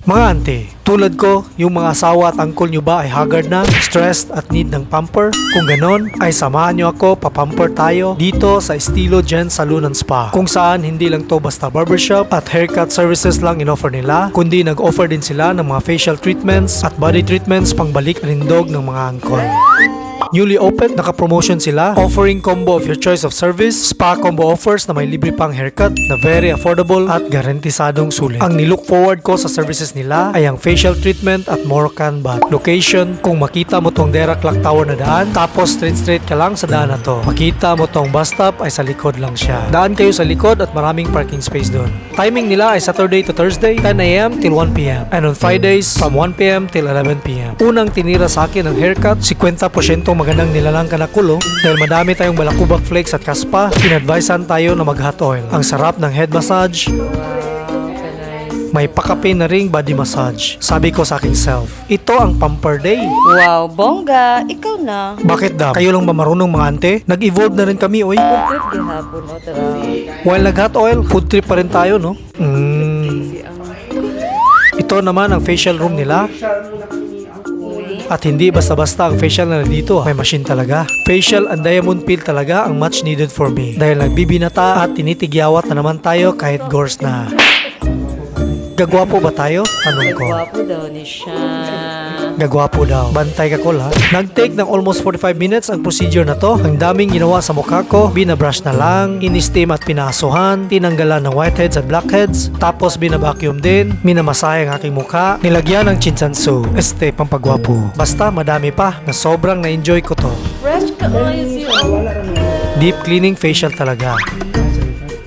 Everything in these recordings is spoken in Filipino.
Mga ante, tulad ko, yung mga asawa at angkol nyo ba ay haggard na, stressed at need ng pamper? Kung ganon, ay samahan nyo ako, papamper tayo dito sa Estilo Gen Salon and Spa. Kung saan hindi lang to basta barbershop at haircut services lang in-offer nila, kundi nag-offer din sila ng mga facial treatments at body treatments pangbalik rindog ng mga angkol. Newly opened, naka-promotion sila, offering combo of your choice of service, spa combo offers na may libre pang haircut na very affordable at garantisadong sulit. Ang nilook forward ko sa services nila ay ang facial treatment at Moroccan bath. Location, kung makita mo tong Dera Clock Tower na daan, tapos straight straight ka lang sa daan na to. Makita mo tong bus stop ay sa likod lang siya. Daan kayo sa likod at maraming parking space doon. Timing nila ay Saturday to Thursday, 10am till 1pm. And on Fridays, from 1pm till 11pm. Unang tinira sa akin ng haircut, 50% magandang nilalang ka na kulo dahil madami tayong balakubak flakes at kaspa, inadvisean tayo na mag hot oil. Ang sarap ng head massage, may pakape na ring body massage. Sabi ko sa aking self, ito ang pamper day. Wow, bongga. Ikaw na. Bakit daw? Kayo lang ba marunong mga ante? Nag-evolve na rin kami, oy. Food trip gihapon, o tara. While nag-hot oil, food trip pa rin tayo, no? Mm. Ito naman ang facial room nila. At hindi basta-basta ang facial na dito. May machine talaga. Facial and diamond peel talaga ang much needed for me. Dahil nagbibinata at tinitigyawat na naman tayo kahit gores na. Gagwapo ba tayo? Tanong ko. Gwapo daw ni siya. Gagwapo daw. Bantay ka ko la. Nag-take ng almost 45 minutes ang procedure na to. Ang daming ginawa sa mukha ko. Binabrush na lang, in-steam at pinasuhan, tinanggalan ng whiteheads at blackheads, tapos binabacuum din, minamasahe ang aking mukha, nilagyan ng chinsansu. Este, pampagwapo. Basta madami pa na sobrang na-enjoy ko to. Fresh ka siya. Deep cleaning facial talaga.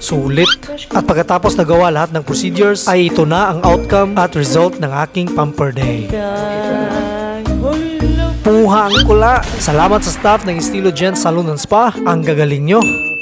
Sulit. At pagkatapos nagawa lahat ng procedures, ay ito na ang outcome at result ng aking pamper day. Puha ang kula. Salamat sa staff ng Estilo Gen Salon and Spa. Ang gagaling nyo.